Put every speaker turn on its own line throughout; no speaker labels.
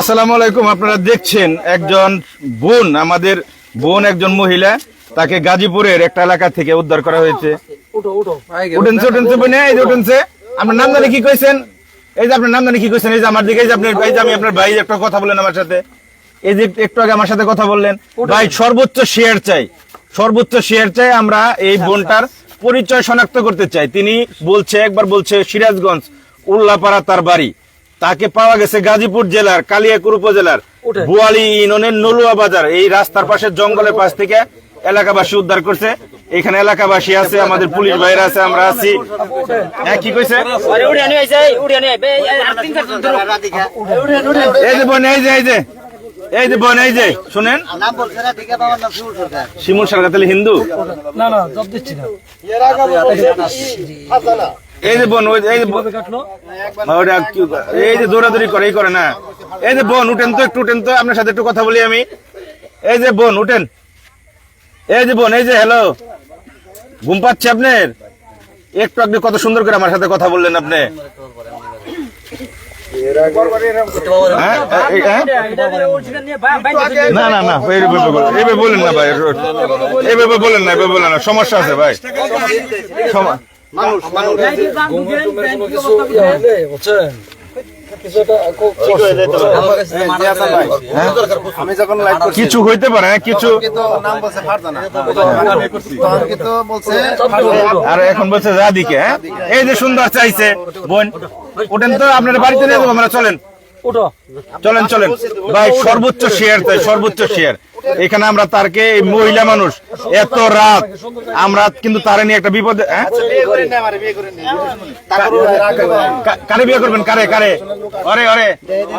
আসসালামু আলাইকুম আপনারা দেখছেন একজন বোন আমাদের বোন একজন মহিলা তাকে গাজীপুরের একটা এলাকা থেকে উদ্ধার করা হয়েছে। উঠেনছে উঠেনছে বোনে এই যে উঠেনছে। আপনার নাম জানি কি কইছেন? এই যে আপনার নাম জানি কি কইছেন? এই যে আমার দিকে এই যে আপনার এই যে আমি আপনার ভাই একটা কথা বললেন আমার সাথে। এই যে একটু আগে আমার সাথে কথা বললেন। ভাই সর্বোচ্চ শেয়ার চাই। সর্বোচ্চ শেয়ার চাই আমরা এই বোনটার পরিচয় শনাক্ত করতে চাই। তিনি বলছে একবার বলছে সিরাজগঞ্জ উল্লাপাড়া তার বাড়ি। তাকে পাওয়া গেছে গাজীপুর জেলার কালিয়াকুর উপজেলার বুয়ালি ইউনিয়নের নলুয়া বাজার এই রাস্তার পাশে জঙ্গলের পাশ থেকে এলাকাবাসী উদ্ধার করছে এখানে এলাকাবাসী আছে আমাদের পুলিশ ভাইরা আছে আমরা আছি হ্যাঁ কি কইছে এই যে বোন এই যে এই যে এই যে বোন এই যে শুনেন
শিমুল সরকার
তাহলে হিন্দু
না না জব দিচ্ছি না
এই যে বোন ওই এই যে ওটা এই যে দৌড়াদৌড়ি করে এই করে না। এই যে বোন উঠেন তো একটু উঠেন তো আপনার সাথে একটু কথা বলি আমি। এই যে বোন উঠেন। এই যে বোন এই যে হ্যালো। ঘুম পাচ্ছে আপনার? একটু আপনি কত সুন্দর করে আমার সাথে কথা বললেন আপনি। হ্যাঁ? হ্যাঁ? না না না এইভাবে বলেন না। ভাই এইভাবে বলেন না এইভাবে বলেন না। সমস্যা আছে ভাই। সমা-
আমি যখন লাইভ করছি
কিছু হইতে পারে কিছু
কিন্তু নাম বলছে ফারজানা তখন কিন্তু বলছে
আর এখন বলছে দাদিকে হ্যাঁ? এই যে সুন্দর চাইছে। বোন ওঠেন তো আপনার বাড়িতে নিয়ে যাব আমরা চলেন। চলেন চলেন। ভাই সর্বোচ্চ শেয়ার তাই সর্বোচ্চ শেয়ার। এখানে আমরা তারকে এই মহিলা মানুষ। এত রাত। আমরা কিন্তু তারে নিয়ে একটা বিপদে হ্যাঁ?
বিয়ে করে নে আমারে বিয়ে করে নে।
কা- কারে বিয়ে করবেন? কারে কারে? অরে অরে।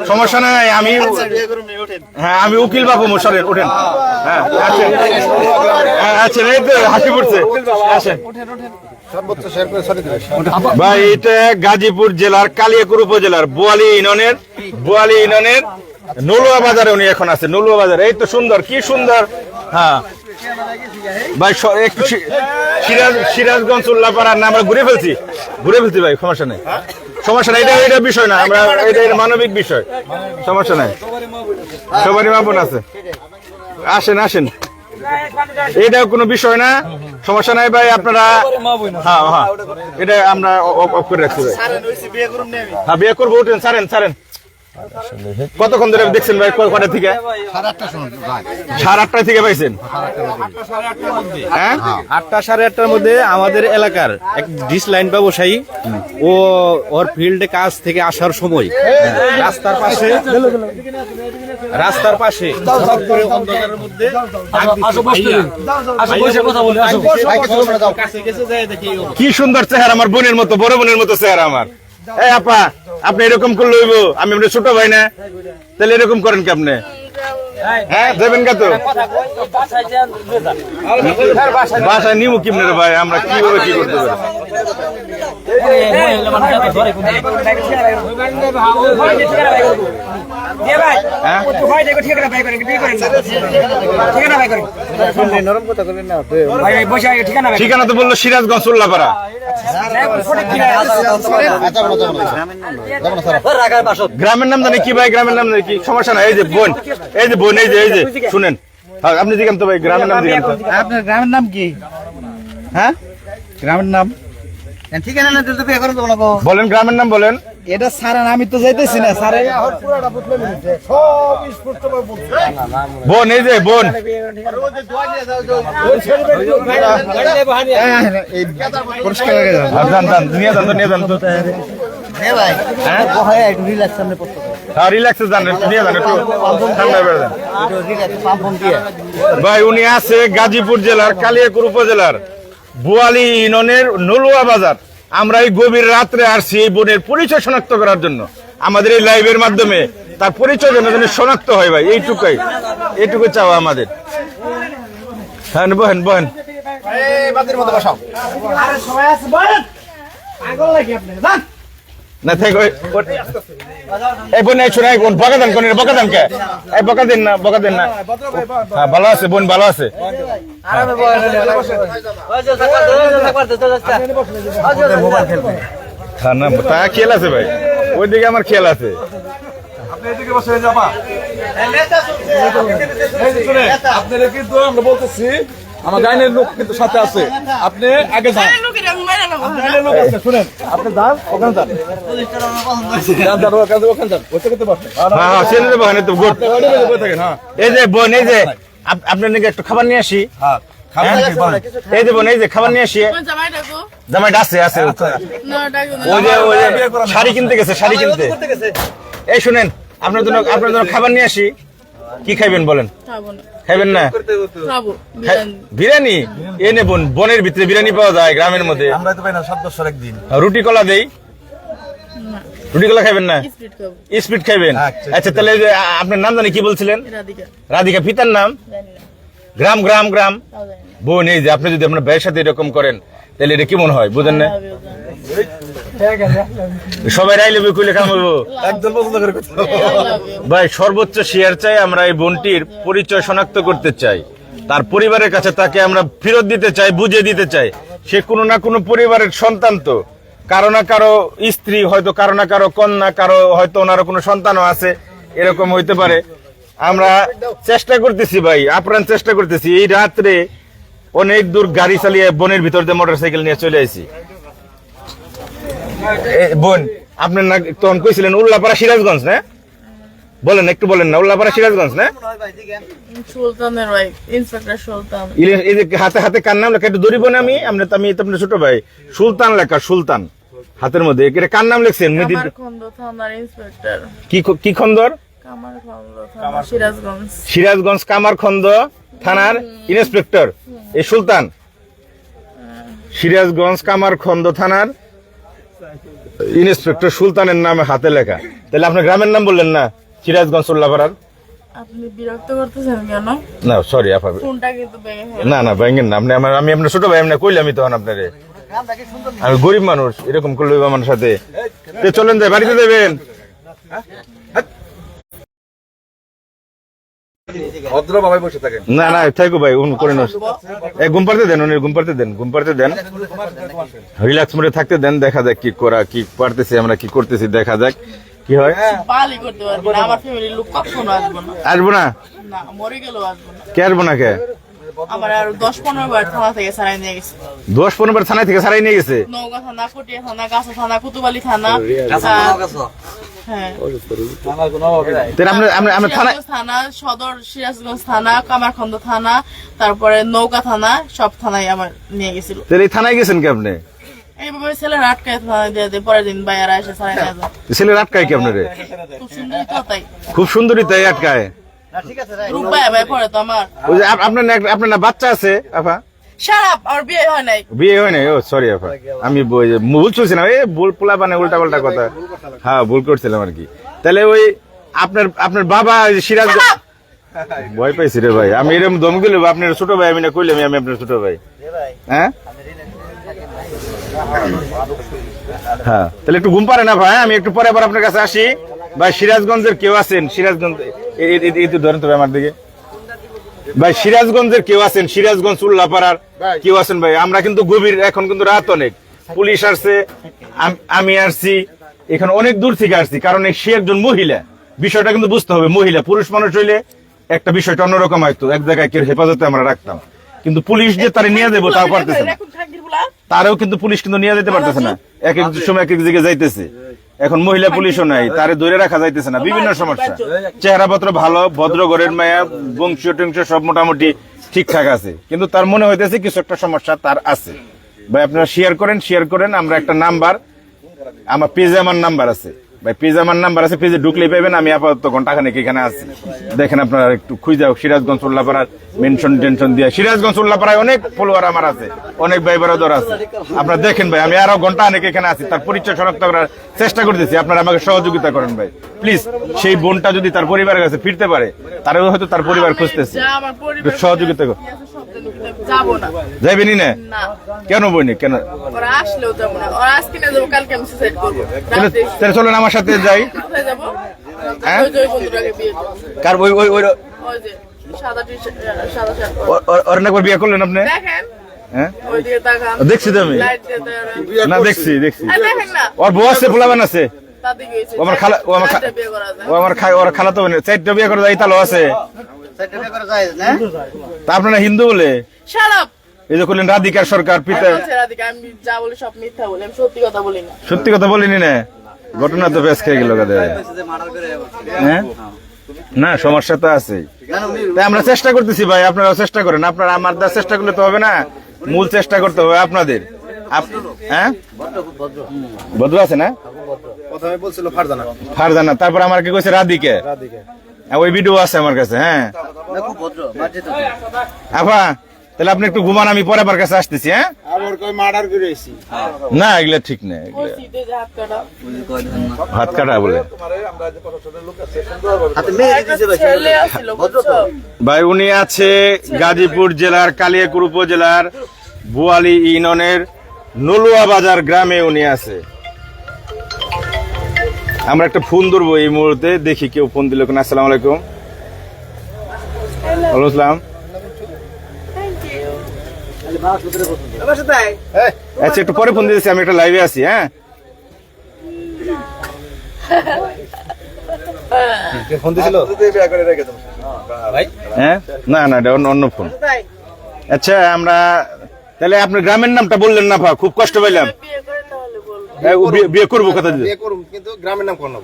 সমস্যা নাই আমি
ওঠেন।
হ্যাঁ আমি উকিল বাবু মোশারের ওঠেন। হ্যাঁ আচ্ছা। হ্যাঁ এই তো হাসি পড়ছে আসেন। ভাই এটা গাজীপুর জেলার কালিয়াকুর উপজেলার বোয়ালি ইউনিয়নের বোয়ালি ইউনিয়নের নলুয়া বাজারে উনি এখন আছে, নলুয়া বাজারে। এই তো সুন্দর, কি সুন্দর। হ্যাঁ। ভাই একটু সিরাজ সিরাজগঞ্জ উল্লাপাড়ার না আমরা ঘুরে ফেলছি। ঘুরে ফেলছি ভাই, সমস্যা নেই। সমস্যা নাই, এটা এটা বিষয় না, আমরা এটা এটা মানবিক বিষয়। সমস্যা নাই। সবারই মাপন আছে। আসেন আসেন। এটা কোনো বিষয় না। সমস্যা নাই ভাই, আপনারা হ্যাঁ হ্যাঁ। এটা আমরা অফ করে রাখছি ভাই। হ্যাঁ বিয়ে করব, উঠেন, ছাড়েন ছাড়েন। কতক্ষণ ধরে দেখছেন ভাই কটা থেকে?
সাড়ে আটটা
থেকে পাইছেন? হ্যাঁ?
আটটা সাড়ে আটটার মধ্যে আমাদের এলাকার এক ডিস লাইন ব্যবসায়ী ও ওর ফিল্ডে কাজ থেকে আসার সময় রাস্তার পাশে রাস্তার পাশে অন্ধকারের মধ্যে।
কি সুন্দর চেহারা আমার বোনের মতো বড় বোনের মতো চেহারা আমার। আপা আপনি এরকম করলে হইব। আমি ছোট ভাই না। তাহলে এরকম করেন কি আপনি হ্যাঁ দেবেন কা তো? বাসায় ভাই আমরা কীভাবে কি করতে হ্যাঁ?
না
ঠিকানা তো বলল সিরাজগঞ্জ উল্লাপাড়া। গ্রামের নাম জানি কি ভাই গ্রামের নাম জানি কি? সমস্যা নাই এই যে বোন এই যে বোন। এই যে এই যে শুনেন হ্যাঁ, আপনি জিজ্ঞান তো ভাই গ্রামের নাম জিজ্ঞান
আপনার গ্রামের নাম কি
হ্যাঁ
গ্রামের নাম
বলেন গ্রামের নাম বলেন
এটা সারান আমি তো যাইতেছি না সারে
বোন এই যে বোন
পরিষ্কার হয়ে
হ্যাঁ, যান যান নিয়ে যান তো নিয়ে যান তো
হ্যাঁ রিল্যাক্স
যান নিয়ে যান একটু। ঠান্ডায় বেড়ে যান। ভাই উনি আছে গাজীপুর জেলার কালিয়াকুর উপজেলার বুয়ালি ইউনিয়নের নলুয়া বাজার। আমরা এই গভীর রাত্রে আসছি এই বোনের পরিচয় শনাক্ত করার জন্য। আমাদের এই লাইভের মাধ্যমে তার পরিচয় যেন যেন শনাক্ত হয় ভাই এইটুকুই। এইটুকু চাওয়া আমাদের। হ্যাঁ বহেন বহেন।
বাদের মধ্যে বসাও।
না, থাক, ওই ওই- এই বোন, এই শোনা বোন, বকা দেন, কোন বকা দেন কে? এই বকা দেন না, বকা দেন না। হ্যাঁ ভালো আছে বোন, ভালো আছে। হ্যাঁ না, তা খেয়াল আছে ভাই। ওইদিকে আমার খেয়াল আছে।
আপনারা আমরা বলতেছি, আমার গাইনের লোক কিন্তু সাথে আছে। আপনি আগে যান।
এই যে বোন আপনার নাকি একটু খাবার নিয়ে আসি? এই যে বোন এই যে খাবার নিয়ে আসি
জামাই
জামাইটা আছে আছে ওই যে ওই যে শাড়ি কিনতে গেছে শাড়ি কিনতে এই শুনেন, আপনার জন্য আপনার জন্য খাবার নিয়ে আসি কি খাইবেন বলেন? খাইবেন না? বিরিয়ানি। এ নে বোন বনের ভিতরে বিরিয়ানি পাওয়া যায় গ্রামের মধ্যে।
আমরা তো পাই না সাত বছর একদিন।
রুটি কলা দেই? রুটি কলা খাইবেন না?
স্পিড খাব।
স্পিড খাইবেন?
আচ্ছা,
আচ্ছা তাহলে যে আপনার নাম জানি কি বলছিলেন?
রাধিকা।
পিতার নাম? গ্রাম গ্রাম গ্রাম। বোন এই যে আপনি যদি আপনার ভাইয়ের সাথে এরকম করেন তাহলে এটা কি মনে হয়? বুঝেন না। সবাই রাইলে বই কইলে কাম হইব
একদম পছন্দ করে
ভাই সর্বোচ্চ শেয়ার চাই আমরা এই বোনটির পরিচয় শনাক্ত করতে চাই। তার পরিবারের কাছে তাকে আমরা ফেরত দিতে চাই বুঝে দিতে চাই। সে কোনো না কোনো পরিবারের সন্তান তো। কারও না কারও স্ত্রী হয়তো কারও না কারও কন্যা কারও হয়তো ওনারও কোনো সন্তানও আছে এরকম হইতে পারে। আমরা চেষ্টা করতেছি ভাই আপ্রাণ চেষ্টা করতেছি। এই রাত্রে অনেক দূর গাড়ি চালিয়ে বনের ভিতর দিয়ে মোটরসাইকেল নিয়ে চলে আসি বোন আপনার না তখন কইছিলেন উল্লাপাড়া সিরাজগঞ্জ না? বলেন একটু বলেন না উল্লাপাড়া সিরাজগঞ্জ না?
সুলতানের ইন্সপেক্টর সুলতান।
এই যে হাতে হাতে কার নাম লেখা একটু দরিব না আমি আমরা তো আমি তো আপনার ছোট ভাই সুলতান লেখা সুলতান হাতের মধ্যে। এটা কার নাম লিখছেন?
কামারখন্দ থানার ইন্সপেক্টর।
কি কি খন্দর?
সিরাজগঞ্জ।
সিরাজগঞ্জ কামারখন্দ থানার ইন্সপেক্টর এই সুলতান। সিরাজগঞ্জ কামারখন্দ থানার ইন্সপেক্টর সুলতানের নামে হাতে লেখা। তাহলে আপনার গ্রামের নাম বললেন না? সিরাজগঞ্জ সোল্লাপাড়ার
আপনি বিরক্ত করতেছেন কেন?
না সরি আপা।
ফোনটা কিন্তু
না না নাম আপনি আমার আমি আপনার ছোট ভাই আপনি তখন আপনারে। আমি গরিব মানুষ এরকম করলে মানুষ আমার সাথে। চলেন যাই বাড়িতে দেবেন
ভদ্র বাবাই বসে থাকেন
না না থাকো ভাই উন করে এ ঘুম পাড়তে দেন উনি ঘুম পাড়তে দেন ঘুম পাড়তে দেন। রিল্যাক্স মোডে থাকতে দেন দেখা যাক কি করা কি পারতেছি আমরা কি করতেছি দেখা যাক কি হয়।
বালি করতে পারবি না আমার ফ্যামিলির লোক কখনো আসব না।
আসব না?
না মরে গেলেও আসব না।
কে আসব না কে?
আমার আর দশ পনেরো বার থানা থেকে সারাই নিয়ে গেছে।
দশ পনেরো বার থানায় থেকে সারাই নিয়ে গেছে?
নৌকা থানা কটিয়া থানা গাছা থানা কুতুবালি থানা হ্যাঁ।
তাহলে আমরা আমরা আমরা থানায়
সিরাজগঞ্জ থানা সদর সিরাজগঞ্জ থানা কামারখন্দ থানা তারপরে নৌকা থানা সব থানায় আমার নিয়ে গেছিল।
এই থানায় গেছেন কি আপনি?
এইভাবে ছেলেরা আটকায় থানায় দিয়ে দেয় পরের দিন বাইরা এসে সারাই নিয়ে যায়
ছেলের আটকায় কি আপনারে?
খুব সুন্দর তো তাই।
খুব সুন্দরী তাই আটকায়।
রূপ ভাই ভাই পরে তো আমার।
ওই যে আপ- আপনার না- আপনার না বাচ্চা আছে আপা
বিয়ে হয় নাই।
বিয়ে হয় নাই? ও সরি আপা আমি ভুল চলছিলাম এই ভুল পোলা মানে উল্টা পাল্টা কথা। হ্যাঁ ভুল করছিলাম আর কি। তাহলে ওই আপনার আপনার বাবা ওই সিরাজ ভয় পাইছি রে ভাই। আমি এরকম দম দিলে আপনার ছোট ভাই আমি না কইলাম আমি আপনার ছোট ভাই। হ্যাঁ? হ্যাঁ। তাহলে একটু ঘুম পারে না ভাই আমি একটু পরে আবার আপনার কাছে আসি। ভাই সিরাজগঞ্জের কেউ আছেন? সিরাজগঞ্জ তো ধরেন তো আমার দিকে। ভাই সিরাজগঞ্জের কেউ আছেন? সিরাজগঞ্জ উল্লাপাড়ার কেউ আছেন ভাই? আমরা কিন্তু গভীর এখন কিন্তু রাত অনেক। পুলিশ আসছে আমি আসছি এখানে অনেক দূর থেকে আসছি কারণ সে একজন মহিলা। বিষয়টা কিন্তু বুঝতে হবে মহিলা। পুরুষ মানুষ হইলে একটা বিষয়টা অন্যরকম হয়তো। এক জায়গায় কেউ হেফাজতে আমরা রাখতাম। কিন্তু পুলিশ যে তারা নিয়ে দেবো তাও পারতেছে না। তারও কিন্তু পুলিশ কিন্তু নিয়ে যেতে পারতেছে না। এক এক সময় এক এক জায়গায় যাইতেছে। এখন মহিলা পুলিশও নাই তারে ধরে রাখা যাইতেছে না বিভিন্ন সমস্যা। চেহারাপত্র ভালো ভদ্র ঘরের মায়া বংশীয় টংশ সব মোটামুটি ঠিকঠাক আছে। কিন্তু তার মনে হইতেছে কিছু একটা সমস্যা তার আছে। ভাই আপনারা শেয়ার করেন শেয়ার করেন আমরা একটা নাম্বার আমার পেজে আমার নাম্বার আছে। ভাই পেজে আমার নাম্বার আছে পেজে ঢুকলেই পাবেন আমি আপাতত ঘন্টাখানেক এখানে আছি। দেখেন আপনারা একটু খুঁজে সিরাজগঞ্জ উল্লাপাড়ার মেনশন টেনশন দিয়ে। সিরাজগঞ্জ উল্লাপাড়ায় অনেক ফলোয়ার আমার আছে। অনেক ভাই বারাদর আছে। আপনারা দেখেন ভাই আমি আরও ঘণ্টা অনেক এখানে আছি। তার পরিচয় শনাক্ত করার চেষ্টা করতেছি। আপনারা আমাকে সহযোগিতা করেন ভাই। প্লিজ সেই বোনটা যদি তার পরিবারের কাছে ফিরতে পারে তারও হয়তো তার পরিবার খুঁজতেছে। সহযোগিতা কর।
না।
যাইবেনি না?
না।
কেন বইনি? কেন? তাহলে চলেন আমার সাথে যাই। হ্যাঁ? কার ওই ওই ওই ওর- একবার বিয়ে করলেন আপনি? হ্যাঁ? দেখছি তো আমি। না দেখছি দেখছি।
আর দেখেন না।
ওর বউ আছে পোলাবান আছে। ও আমার খালা ও আমার ও আমার খা- ওর খালা তো চারটা বিয়ে করে যায় তাহলে আছে। তা আপনারা হিন্দু বলে?
শারাপ
এই যে করলেন রাধিকার সরকার পিতা
রাধিকা আমি যা বলি সব মিথ্যা বলি আমি সত্যি কথা বলি না
সত্যি কথা বলিনি না। ঘটনা তো বেশ খেয়ে গেল হ্যাঁ। না সমস্যা তো আছে তাই আমরা চেষ্টা করতেছি ভাই আপনারা চেষ্টা করেন। আপনারা আমার দ্বারা চেষ্টা করলে তো হবে না মূল চেষ্টা করতে হবে আপনাদের। আপ- হ্যাঁ? ভদ্র আছে না?
প্রথমে বলছিল ফারজানা।
ফারজানা তারপর আমার কি কইছে? রাধিকে। ওই ভিডিও আছে আমার কাছে হ্যাঁ। আপা তাহলে আপনি একটু ঘুমান আমি পরে আবার কাছে আসতেছি হ্যাঁ?
আবার কই মার্ডার করে আইছি।
না এগুলা ঠিক না এগুলা।
ওই শীতে যে হাত কাটা।
হাত কাটা বলে।
আমরা যে প্রশাসনের লোক আছে সুন্দরভাবে
একটা ছেলে আসছিল বুঝছ?
ভাই উনি আছে গাজীপুর জেলার কালিয়াকুর উপজেলার বুয়ালি ইউনিয়নের নলুয়া বাজার গ্রামে উনি আছে। আমরা একটা ফোন ধরবো এই মুহূর্তে দেখি কেউ ফোন দিল কিনা। আসসালামু আলাইকুম। ওয়ালাইকুম আসসালাম। আচ্ছা একটু পরে ফোন দিয়েছি আমি একটা লাইভে আছি হ্যাঁ?
ফোন দিছিল?
হ্যাঁ? না না এটা অন্য অন্য ফোন আচ্ছা আমরা তাহলে আপনার গ্রামের নামটা বললেন না ভা খুব কষ্ট পাইলাম।
বিয়ে করে তাহলে বলব।
হ্যাঁ, করব কথা দিলে
কিন্তু গ্রামের নাম কোন নেব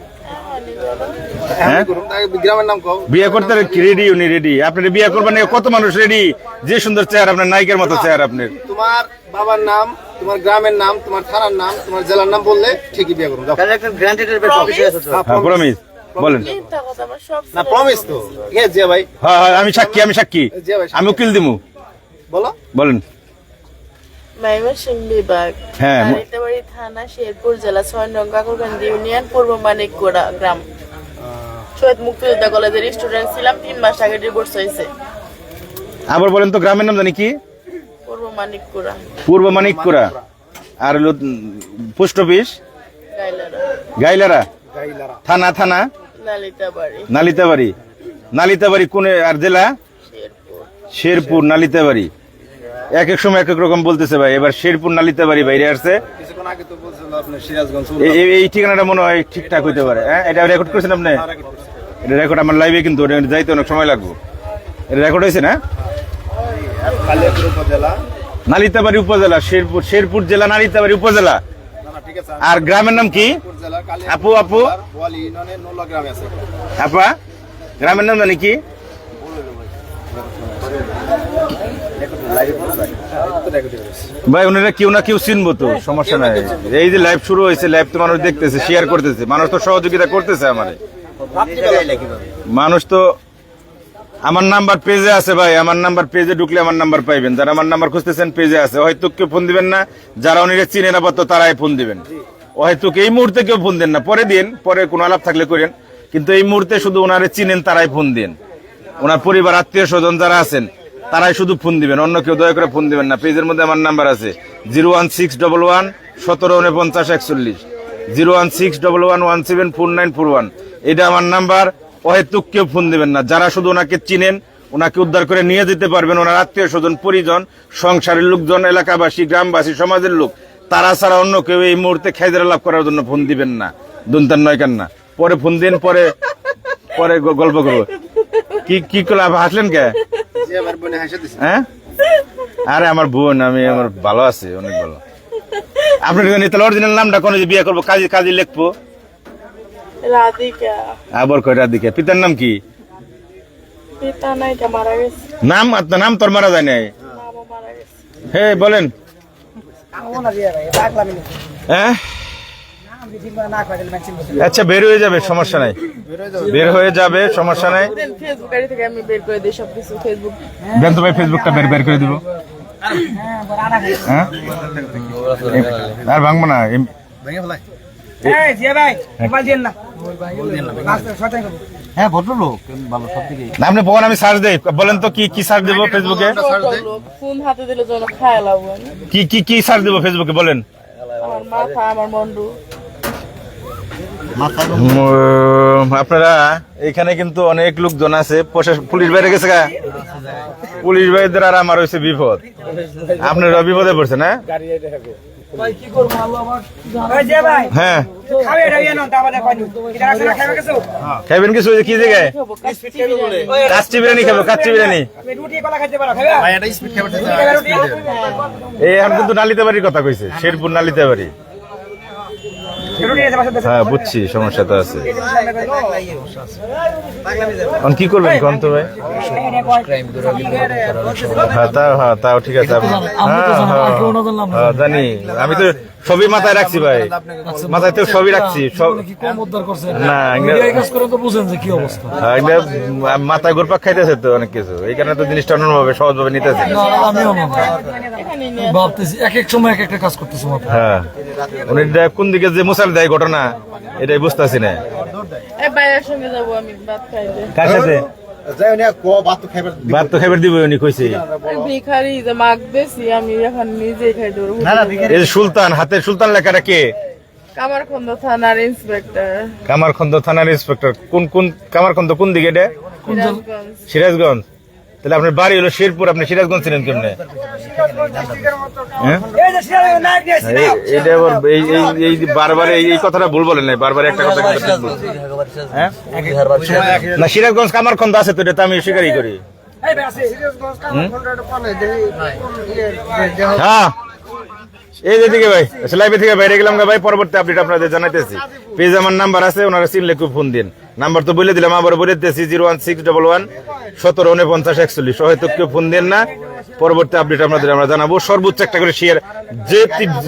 হ্যাঁ?
করুম তাই গ্রামের নাম কও।
বিয়ে করতে রেডি উনি রেডি। আপনি বিয়ে করবেন কত মানুষ রেডি? যে সুন্দর চেহারা আপনার নায়িকার মতো চেহারা আপনার।
তোমার বাবার নাম তোমার গ্রামের নাম তোমার থানার নাম তোমার জেলার নাম বললে ঠিকই বিয়ে করুম
হ্যাঁ প্রমিস বলেন।
মিথ্যা কথা আমার সব
না প্রমিস তো। জিয়া ভাই।
হ্যাঁ হ্যাঁ আমি সাক্ষী আমি সাক্ষী। আমি উকিল দিমু।
বলো।
বলেন।
বিভাগ।
হ্যাঁ,
থানা শেরপুর জেলা ছয় নং ইউনিয়ন পূর্ব মানিকগোড়া গ্রাম। শহীদ মুক্তিযোদ্ধা কলেজের স্টুডেন্ট ছিলাম তিন মাস আগে ডিভোর্স হয়েছে।
আবার বলেন তো গ্রামের নাম জানি কি?
পূর্ব মানিকগোড়া
পূর্ব মানিকপুরা। আর হলো পোস্ট অফিস?
গাইলারা।
গাইলারা? থানা থানা?
নালিতাবাড়ি।
নালিতাবাড়ি। নালিতাবাড়ি কোন আর জেলা?
শেরপুর।
শেরপুর নালিতাবাড়ি। এক এক সময় এক এক রকম বলতেছে ভাই এবার শেরপুর নালিতাবাড়ি বাইরে আসছে।
কিছুক্ষণ আগে তো বলছিল আপনি সিরাজগঞ্জ
এই- ঠিকানাটা মনে হয় ঠিকঠাক হইতে পারে। হ্যাঁ এটা রেকর্ড করেছেন আপনি? এটা রেকর্ড আমার লাইভে কিন্তু যাইতে অনেক সময় লাগবে। এটা রেকর্ড হয়েছে না? নালিতাবাড়ি উপজেলা, শেরপুর শেরপুর জেলা, নালিতাবাড়ি উপজেলা। আর গ্রামের নাম কি? আপু আপু। আপা, গ্রামের নাম জানি কি? ভাই ওনারা কেউ না কেউ চিনবো তো, সমস্যা নাই। এই যে লাইভ শুরু হয়েছে লাইভ তো মানুষ দেখতেছে শেয়ার করতেছে। মানুষ তো সহযোগিতা করতেছে আমারে। মানুষ তো আমার নাম্বার পেজে আছে ভাই আমার নাম্বার পেজে ঢুকলে আমার নাম্বার পাইবেন। যারা আমার নাম্বার খুঁজতেছেন পেজে আছে। হয়তো কেউ ফোন দিবেন না যারা উনি চিনে না পারতো তারাই ফোন দিবেন। হয়তো এই মুহূর্তে কেউ ফোন দেন না। পরে দিন পরে কোনো আলাপ থাকলে করেন। কিন্তু এই মুহূর্তে শুধু ওনারে চিনেন তারাই ফোন দিন। ওনার পরিবার আত্মীয় স্বজন যারা আছেন তারাই শুধু ফোন দিবেন। অন্য কেউ দয়া করে ফোন দিবেন না। পেজের মধ্যে আমার নাম্বার আছে। Zero one six double one সতেরো উনপঞ্চাশ একচল্লিশ। Zero one six double one one seven four nine four one. এটা আমার নাম্বার। অহেতুক কেউ ফোন দিবেন না। যারা শুধু ওনাকে চিনেন ওনাকে উদ্ধার করে নিয়ে যেতে পারবেন। ওনার আত্মীয় স্বজন পরিজন সংসারের লোকজন এলাকাবাসী গ্রামবাসী সমাজের লোক তারা ছাড়া অন্য কেউ এই মুহূর্তে খেজরা লাভ করার জন্য ফোন দিবেন না। দন্তার নয় কান্না। পরে ফোন দিন পরে পরে গল্প করব। কি কি করলে আপনি হাসলেন কে? হ্যাঁ? আরে আমার বোন আমি আমার ভালো আছে অনেক ভালো। আপনার অরিজিনাল নামটা কোনো যে বিয়ে করব কাজী কাজী লিখব?
রাধিকা।
আবার কয়টার দিকে পিতার নাম কি?
পিতা নাইটা মারা গেছে।
নাম আপনার নাম তোর মারা যায় নাই?
মামা মারা গেছে।
হে বলেন। হ্যাঁ আচ্ছা বের হয়ে যাবে সমস্যা নাই। বের হয়ে যাবে সমস্যা নাই।
ফেসবুক আমি বের করে দিই সবকিছু
দেন তো ভাই ফেসবুকটা বের বের করে দিব। হ্যাঁ? আর ভাঙবো না।
হ্যাঁ ভদ্রলোক। ভালো সব দিকে।
না, আপনি বলেন আমি সার্চ দেই। বলেন তো কি কি সার্চ দেবো ফেসবুকে
লোক ফোন হাতে দিলে যেন খায়
কি কি কি সার্চ দেবো ফেসবুকে বলেন।
আমার মাথা আমার মন্ডু।
আপনারা এখানে কিন্তু অনেক লোকজন আছে। প্রশাসন পুলিশ বাইরে গেছে গা? পুলিশ বাইরের আর আমার হয়েছে বিপদ। আপনারা বিপদে পড়ছেন হ্যাঁ?
ভাই কি করব? আল্লাহ আমার ভাই যে ভাই
হ্যাঁ।
ইয়ে কিছু?
ওই কি জায়গায়?
খাব, কাচ্চি বিরিয়ানি।
বিরিয়ানি খাব কাচ্চি বিরিয়ানি।
তুমি রুটি কলা খাইতে পারো খাবে? ভাই এটা স্পিড খাবে রুটি?
এই এখন কিন্তু নালিতে বাড়ির কথা কইছে শেরপুর নালিতে বাড়ি। হ্যাঁ বুঝছি সমস্যা তো আছে। এখন কি করবেন কোন তো ভাই? হ্যাঁ তাও হ্যাঁ তাও ঠিক আছে। আপনি- হ্যাঁ, হ্যাঁ, হ্যাঁ, জানি। আমি তো সবই মাথায় রাখছি ভাই। মাথায় তো সবই রাখছি সব
কি কম
না এগুলো-
মিডিয়ায় কাজ করে তো বুঝেন যে কি অবস্থা।
হ্যাঁ, মাথায় গোরপাক খাইতেছে তো অনেক কিছু। এই কারণে তো জিনিসটা অন্যভাবে সহজভাবে নিতেছে।
ভাবতেছি এক এক সময় এক একটা কাজ করতেছি
হ্যাঁ উনি কোন দিকে যে মুসাল দেয় ঘটনা এটাই বুঝতেছি না।
এই ভাইয়ের সঙ্গে যাব আমি ভাত খাইতে
কার সাথে? ভাত তো খাবার দিবে উনি কইছে।
ভিখারি যে মাগ বেশি আমি এখন নিজেই খাই দেবো
এই সুলতান হাতের সুলতান লেখাটা কে?
কামারখন্দ থানার ইন্সপেক্টর
কামারখন্দ থানার ইন্সপেক্টর কোন কোন কামারখন্দ কোন দিকে এটা?
সিরাজগঞ্জ।
সিরাজগঞ্জ। তাহলে আপনার বাড়ি হলো শেরপুর আপনি সিরাজগঞ্জ ছিলেন কেমনে হ্যাঁ?
এই
এই- আবার এই এই এই বারবার এই এই কথাটা ভুল বলেন নাই বারবার একটা কথা। হ্যাঁ? না সিরাজগঞ্জ আছে তো এটা তো আমি স্বীকারই করি
এই
হ্যাঁ এই যে দিকে ভাই লাইভে থেকে বাইরে গেলাম ভাই পরবর্তী আপডেট আপনাদের জানাইতেছি পেজ আমার নাম্বার আছে ওনারা চিনলে খুব ফোন দিন নাম্বার তো বলে দিলাম আবার বলে দিতেছি, zero one six double one, সতেরো, উনপঞ্চাশ, একচল্লিশ। হয়তো কেউ ফোন দেন না। পরবর্তী আপডেট আপনাদের আমরা জানাব। সর্বোচ্চ একটা করে শেয়ার যে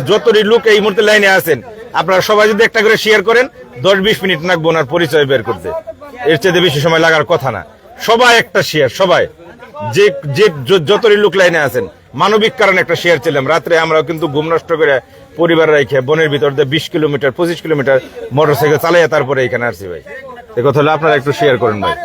যতটি লোক এই মুহূর্তে লাইনে আছেন, আপনারা সবাই যদি একটা করে শেয়ার করেন, দশ বিশ মিনিট লাগবে ওনার পরিচয় বের করতে। এর চেয়ে বেশি সময় লাগার কথা না। সবাই একটা শেয়ার সবাই। যে যে যতই লোক লাইনে আছেন, মানবিক কারণে একটা শেয়ার ছিলাম রাত্রে আমরা কিন্তু ঘুম নষ্ট করে পরিবার রেখে বনের ভিতর দিয়ে বিশ কিলোমিটার, পঁচিশ কিলোমিটার মোটর সাইকেল চালাইয়া তারপরে এখানে আসছি ভাই। এ কথা হলে আপনারা একটু শেয়ার করেন ভাই।